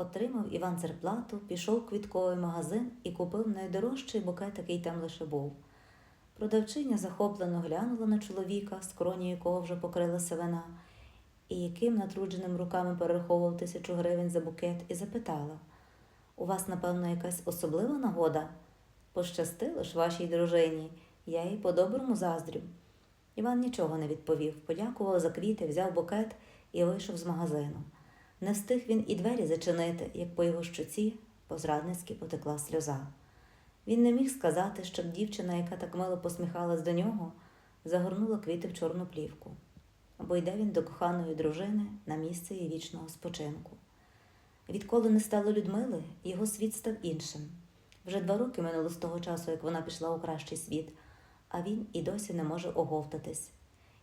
Отримав Іван зарплату, пішов в квітковий магазин і купив найдорожчий букет, який там лише був. Продавчиня захоплено глянула на чоловіка, скроні якого вже покрилася вина, і яким натрудженим руками перераховував тисячу гривень за букет, і запитала: У вас, напевно, якась особлива нагода? Пощастило ж вашій дружині, я їй по-доброму заздрю. Іван нічого не відповів, подякував за квіти, взяв букет і вийшов з магазину. Не встиг він і двері зачинити, як по його щоці позрадницьки потекла сльоза. Він не міг сказати, щоб дівчина, яка так мило посміхалась до нього, загорнула квіти в чорну плівку, або йде він до коханої дружини на місце її вічного спочинку. Відколи не стало Людмили, його світ став іншим. Вже два роки минуло з того часу, як вона пішла у кращий світ, а він і досі не може оговтатись.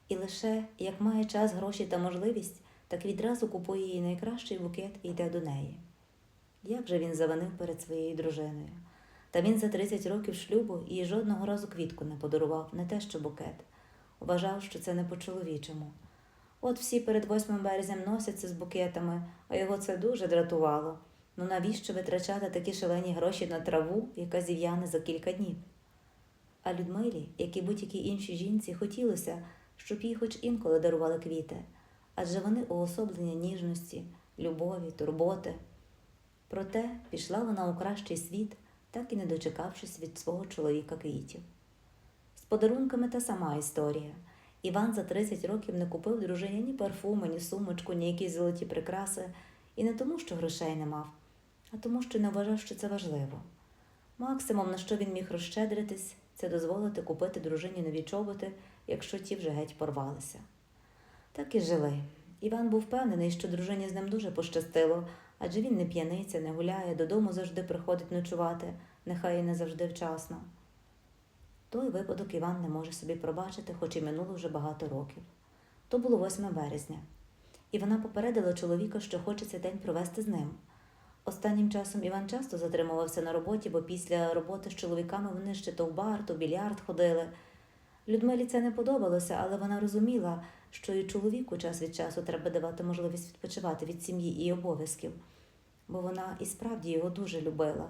І лише як має час, гроші та можливість, так відразу купує їй найкращий букет і йде до неї. Як же він завинив перед своєю дружиною? Та він за 30 років шлюбу їй жодного разу квітку не подарував, не те що букет. Вважав, що це не по-чоловічому. От всі перед 8 березням носяться з букетами, а його це дуже дратувало. Ну навіщо витрачати такі шалені гроші на траву, яка зів'яне за кілька днів? А Людмилі, як і будь-якій іншій жінці, хотілося, щоб їй хоч інколи дарували квіти, адже вони уособлення ніжності, любові, турботи. Проте пішла вона у кращий світ, так і не дочекавшись від свого чоловіка квітів. З подарунками та сама історія. Іван за 30 років не купив дружині ні парфуми, ні сумочку, ні якісь золоті прикраси, і не тому, що грошей не мав, а тому, що не вважав, що це важливо. Максимум, на що він міг розщедритись, це дозволити купити дружині нові чоботи, якщо ті вже геть порвалися. Так і жили. Іван був впевнений, що дружині з ним дуже пощастило, адже він не п'яниця, не гуляє, додому завжди приходить ночувати, нехай і не завжди вчасно. Той випадок Іван не може собі пробачити, хоч і минуло вже багато років. То було 8 березня, і вона попередила чоловіка, що хоче цей день провести з ним. Останнім часом Іван часто затримувався на роботі, бо після роботи з чоловіками вони ще то в бар, то в більярд ходили. Людмилі це не подобалося, але вона розуміла, що і чоловіку час від часу треба давати можливість відпочивати від сім'ї і обов'язків, бо вона і справді його дуже любила.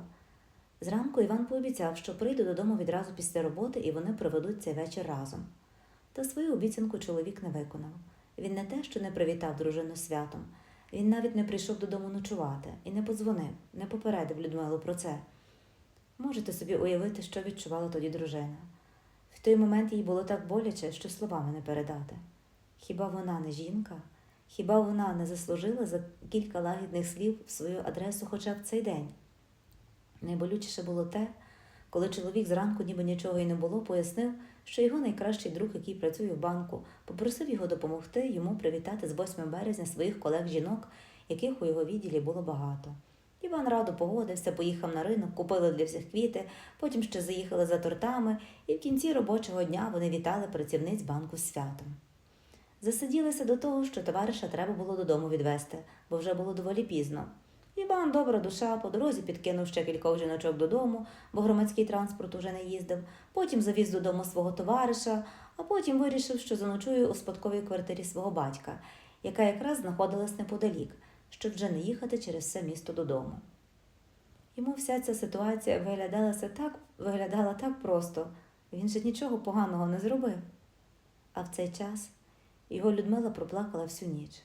Зранку Іван пообіцяв, що прийде додому відразу після роботи і вони проведуть цей вечір разом. Та свою обіцянку чоловік не виконав. Він не те, що не привітав дружину святом, він навіть не прийшов додому ночувати і не подзвонив, не попередив Людмилу про це. Можете собі уявити, що відчувала тоді дружина. В той момент їй було так боляче, що словами не передати. Хіба вона не жінка? Хіба вона не заслужила за кілька лагідних слів в свою адресу хоча б цей день? Найболючіше було те, коли чоловік зранку, ніби нічого й не було, пояснив, що його найкращий друг, який працює в банку, попросив його допомогти йому привітати з 8 березня своїх колег-жінок, яких у його відділі було багато. Іван радо погодився, поїхав на ринок, купили для всіх квіти, потім ще заїхали за тортами, і в кінці робочого дня вони вітали працівниць банку з святом. Засиділися до того, що товариша треба було додому відвести, бо вже було доволі пізно. Іван, добра душа, по дорозі підкинув ще кількох жіночок додому, бо громадський транспорт уже не їздив, потім завіз додому свого товариша, а потім вирішив, що заночує у спадковій квартирі свого батька, яка якраз знаходилась неподалік, щоб вже не їхати через все місто додому. Йому вся ця ситуація виглядалася так, виглядала так просто, він же нічого поганого не зробив. А в цей час його Людмила проплакала всю ніч.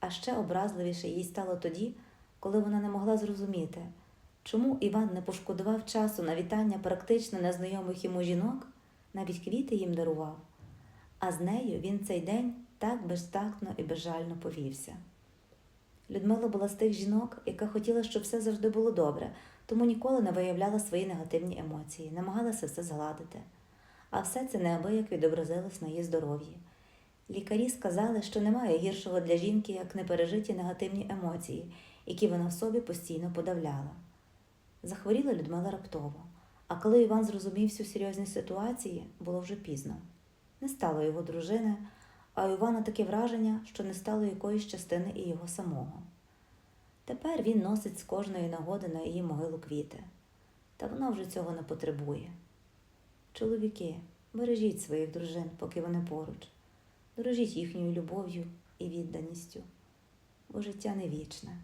А ще образливіше їй стало тоді, коли вона не могла зрозуміти, чому Іван не пошкодував часу на вітання практично незнайомих йому жінок, навіть квіти їм дарував, а з нею він цей день так безтактно і безжально повівся. Людмила була з тих жінок, яка хотіла, щоб все завжди було добре, тому ніколи не виявляла свої негативні емоції, намагалася все згладити. А все це неабияк відобразилось на її здоров'ї. Лікарі сказали, що немає гіршого для жінки, як непережиті негативні емоції, які вона в собі постійно подавляла. Захворіла Людмила раптово, а коли Іван зрозумів всю серйозність ситуації, було вже пізно. Не стало його дружини, а у Івана таке враження, що не стало якоїсь частини і його самого. Тепер він носить з кожної нагоди на її могилу квіти, та вона вже цього не потребує. Чоловіки, бережіть своїх дружин, поки вони поруч, дорожіть їхньою любов'ю і відданістю, бо життя не вічне.